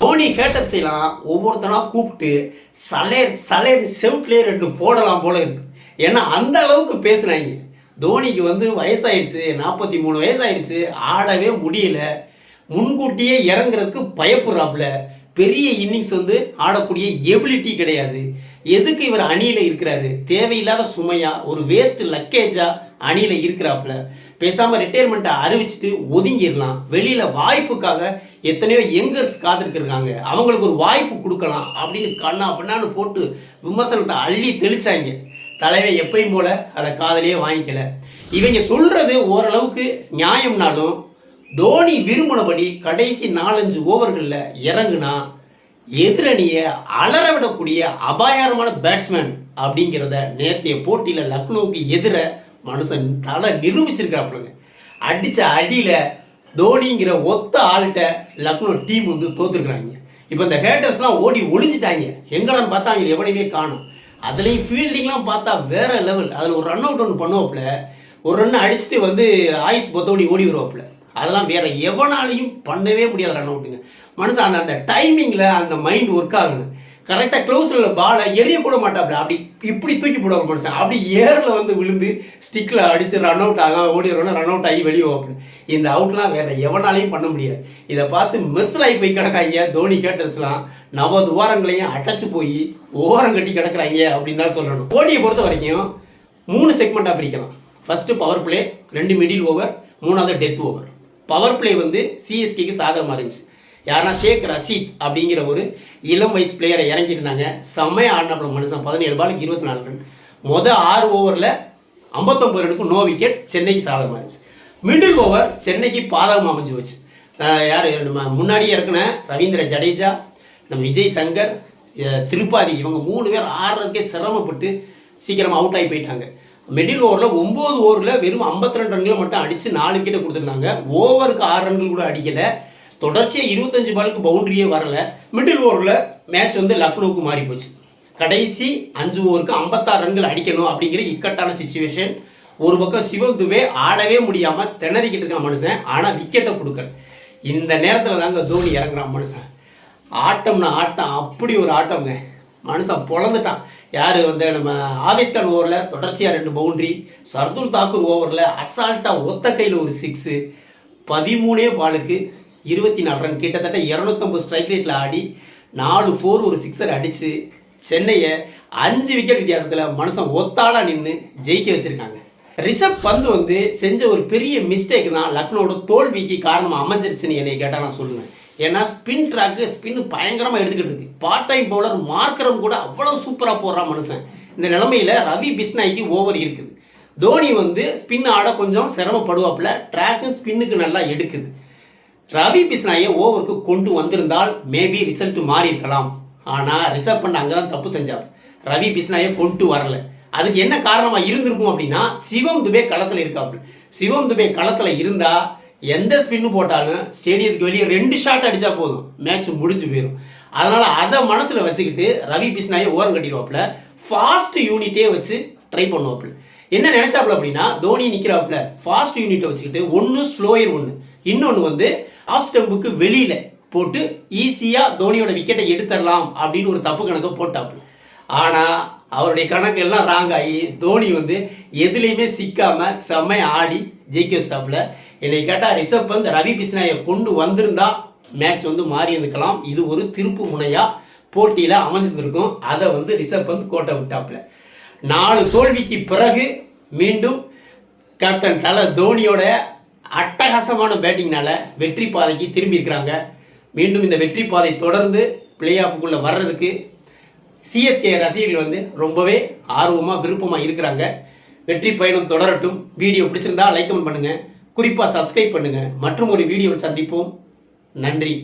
Dhoni haters எல்லாம் ஒவ்வொருத்தனா கூப்பிட்டு சலேர் சலேர் செவுட்லேயே ரெண்டு போடலாம் போல இருக்கு. ஏன்னா அந்த அளவுக்கு பேசுனாங்க. தோனிக்கு வந்து வயசாயிருச்சு நாற்பத்தி மூணு வயசாயிருச்சு ஆடவே முடியல. முன்கூட்டியே இறங்குறதுக்கு பயப்படுறாப்புல. பெரிய இன்னிங்ஸ் வந்து ஆடக்கூடிய எபிலிட்டி கிடையாது. எதுக்கு இவர் அணியில் இருக்கிறாரு? தேவையில்லாத சுமையாக ஒரு வேஸ்ட் லக்கேஜாக அணியில் இருக்கிறாப்புல. பேசாமல் ரிட்டையர்மெண்ட்டை அறிவிச்சிட்டு ஒதுங்கிடலாம். வெளியில் வாய்ப்புக்காக எத்தனையோ யங்கர்ஸ் காத்திருக்கிறாங்க. அவங்களுக்கு ஒரு வாய்ப்பு கொடுக்கலாம் அப்படின்னு கண்ணா பண்ணான்னு போட்டு விமர்சனத்தை அள்ளி தெளிச்சாங்க. தலைவன் எப்பயும் போல அதை காதலியே வாங்கிக்கல. இவங்க சொல்கிறது ஓரளவுக்கு நியாயம்னாலும் தோனி விரும்பினபடி கடைசி நாலஞ்சு ஓவர்களில் இறங்குனா எதிரணியை அலற விடக்கூடிய அபாயகரமான பேட்ஸ்மேன் அப்படிங்கிறத நேற்றைய போட்டியில் லக்னோவுக்கு எதிர மனுஷன் தலை நிரூபிச்சிருக்காப்புலங்க அடித்த அடியில் தோனிங்கிற ஒத்த ஆள்கிட்ட லக்னோ டீம் வந்து தோத்துருக்குறாங்க. இப்போ இந்த ஹேட்டர்ஸ்லாம் ஓடி ஒளிஞ்சிட்டாங்க. எங்கடான்னு பார்த்தா அவங்க எவனையுமே காணும். அதுலேயும் ஃபீல்டிங்லாம் பார்த்தா வேற லெவல் அதில் ஒரு ரன் அவுட் ஒன்று பண்ணுவாப்புல. ஒரு ரன் அடிச்சுட்டு வந்து ஆயுஷ் பொத்தோடி ஓடி வருவாப்புல. அதெல்லாம் வேற எவனாலையும் பண்ணவே முடியாத ரன் அவுட்டுங்க மனுஷன் அந்த அந்த டைமிங்கில் அந்த மைண்ட் ஒர்க் ஆகணும். கரெக்டாக க்ளோஸில் பாலை எரிய கூட மாட்டாப்புல அப்படி இப்படி தூக்கி போடுவாங்க மனுஷன். அப்படி ஏரில் வந்து விழுந்து ஸ்டிக்கில் அடித்து ரன் அவுட் ஆகும் ஓடிடுறோன்னா ரன் அவுட் ஆகி வெளியே போவாப்புல இந்த அவுட்லாம் வேற எவனாலையும் பண்ண முடியாது. இதை பார்த்து மிஸ் ஆகி போய் கிடக்காங்க தோனி கேட்டர்ஸ்லாம் நவ துவாரங்களையும் அடைச்சு போய் ஓரம் கட்டி கிடக்குறாங்க அப்படின்னு தான் சொல்லணும். போட்டியை பொறுத்த வரைக்கும் மூணு செக்மெண்ட்டாக பிரிக்கலாம். ஃபர்ஸ்ட் பவர் பிளே ரெண்டு மிடில் ஓவர் மூணாவது டெத் ஓவர் பவர் பிளே வந்து சிஎஸ்கேக்கு சாதகமாக இருந்துச்சு. யாருன்னா ஷேக் ரஷீத் அப்படிங்கிற ஒரு இளம் வயசு பிளேயரை இறங்கியிருந்தாங்க செம்மையாக ஆடினாப்புல மனுஷன். பதினேழு பாலுக்கு இருபத்தி நாலு ரன் மொதல் ஆறு ஓவரில் ஐம்பத்தொம்பது ரனுக்கு நோ விக்கெட் சென்னைக்கு சாதகமாக இருந்துச்சு. மிடில் ஓவர் சென்னைக்கு பாதகமாக அமைஞ்சு போச்சு யார்? நம்ம முன்னாடியே இறக்குன ரவீந்திர ஜடேஜா நம்ம விஜய் சங்கர் திருப்பாதி இவங்க மூணு பேர் ஆடுறதுக்கே சிரமப்பட்டு சீக்கிரமாக அவுட் ஆகி போயிட்டாங்க. மிடில் ஓவரில் ஒம்பது ஓவரில் வெறும் 52 ரெண்டு ரன்களை மட்டும் அடித்து நாலு விக்கெட்டை கொடுத்துருந்தாங்க. ஓவருக்கு ஆறு ரன்கள் கூட அடிக்கலை. தொடர்ச்சியாக இருபத்தஞ்சு பாலுக்கு பவுண்டரியே வரல. மிடில் ஓவரில் மேட்ச் வந்து லக்னோவுக்கு மாறி போச்சு. கடைசி அஞ்சு ஓவருக்கு ஐம்பத்தாறு ரன்கள் அடிக்கணும் அப்படிங்கிற இக்கட்டான சுச்சுவேஷன் ஒரு பக்கம் சிவம் துபே ஆடவே முடியாமல் திணறிக்கிட்டு இருக்கான் மனுஷன் ஆனால் விக்கெட்டை கொடுக்கல. இந்த நேரத்தில் தாங்க தோனி இறங்குறான் மனுஷன். ஆட்டம்னா ஆட்டம் அப்படி ஒரு ஆட்டம்ங்க. மனுஷன் பொழந்துட்டான். யார் வந்து நம்ம ஆவேஸ்கான் ஓவரில் தொடர்ச்சியாக ரெண்டு பவுண்டரி சர்துல் தாக்கூர் ஓவரில் அசால்ட்டாக ஒத்த கையில் ஒரு சிக்ஸு பதிமூணே பாலுக்கு இருபத்தி நாலு ரன் கிட்டத்தட்ட இரநூத்தம்பது ஸ்ட்ரைக் ரேட்டில் ஆடி நாலு ஃபோர் ஒரு சிக்ஸர் அடித்து சென்னையை அஞ்சு விக்கெட் வித்தியாசத்தில் மனுஷன் ஒத்தாளாக நின்று ஜெயிக்க வச்சுருக்காங்க. ரிஷப் பந்து வந்து செஞ்ச ஒரு பெரிய மிஸ்டேக் தான் லக்னோட தோல்விக்கு காரணமாக அமைஞ்சிருச்சுன்னு என்னை கேட்டால் நான் சொல்லுவேன். ஏன்னா ஸ்பின் ட்ராக்கு ஸ்பின் பயங்கரமாக எடுத்துக்கிட்டு இருக்கு. பார்ட் டைம் பவுலர் மார்க்கரம் கூட அவ்வளோ சூப்பராக போடுறான் மனுஷன். இந்த நிலமையில் ரவி பிஸ்னாய்க்கு ஓவர் இருக்குது. தோனி வந்து ஸ்பின் ஆட கொஞ்சம் சிரமப்படுவாப்புல ட்ராக்கும் ஸ்பின்னுக்கு நல்லா எடுக்குது. ரவி பிஸ்னாயை ஓவருக்கு கொண்டு வந்திருந்தால் மேபி ரிசல்ட் மாறி இருக்கலாம் ஆனால் ரிசர்வ் பண்ண அங்கே தான் தப்பு செஞ்சார். ரவி பிஸ்னாயை கொண்டு வரல. அதுக்கு என்ன காரணமாக இருந்திருக்கும் அப்படின்னா சிவம் துபே களத்தில் இருக்காப்புல. சிவம் துபே களத்தில் இருந்தால் எந்த ஸ்பின்னு போட்டாலும் ஸ்டேடியத்துக்கு வெளியே ரெண்டு ஷாட் அடித்தா போதும். மேட்ச் முடிஞ்சு போயிடும் அதனால் அதை மனசில் வச்சுக்கிட்டு ரவி பிஸ்னாயை ஓரம் கட்டிடுவாப்புல. ஃபாஸ்ட் யூனிட்டே வச்சு ட்ரை பண்ணுவாப்புல. என்ன நினச்சாப்புல அப்படின்னா தோனி நிற்கிறாப்புல ஃபாஸ்ட் யூனிட்டை வச்சுக்கிட்டு ஒன்று ஸ்லோயர் ஒன்று இன்னொன்று வந்து ஆஃப் ஸ்டம்புக்கு வெளியில் போட்டு ஈஸியாக தோனியோட விக்கெட்டை எடுத்துடலாம் அப்படின்னு ஒரு தப்பு கணக்கை போட்டாப்புல ஆனால் அவருடைய கணக்கு எல்லாம் ராங் ஆகி தோனி வந்து எதுலேயுமே சிக்காமல் செம்மையை ஆடி ஜெயிக்க ஸ்டாப்பில் என்னை கேட்டால் ரிஷப் பந்த் ரவி பிஸ்னாயை கொண்டு வந்திருந்தா மேட்ச் வந்து மாறி இருந்துக்கலாம். இது ஒரு திருப்பு முனையாக போட்டியில் அமைஞ்சிருந்திருக்கும். அதை வந்து ரிஷப் பந்த் கோட்டை விட்டாப்புல. நாலு தோல்விக்கு பிறகு மீண்டும் கேப்டன் தல தோனியோட அட்டகாசமான பேட்டிங்னால வெற்றி பாதைக்கு திரும்பி இருக்கிறாங்க. மீண்டும் இந்த வெற்றி பாதை தொடர்ந்து பிளே ஆஃபுக்குள்ளே வர்றதுக்கு சிஎஸ்கே ரசிகர்கள் வந்து ரொம்பவே ஆர்வமாக விருப்பமாக இருக்கிறாங்க. வெற்றி பயணம் தொடரட்டும். வீடியோ பிடிச்சிருந்தா லைக் கமெண்ட் பண்ணுங்கள் குறிப்பாக சப்ஸ்கிரைப் பண்ணுங்கள் மற்றும் ஒரு வீடியோவில் சந்திப்போம். நன்றி.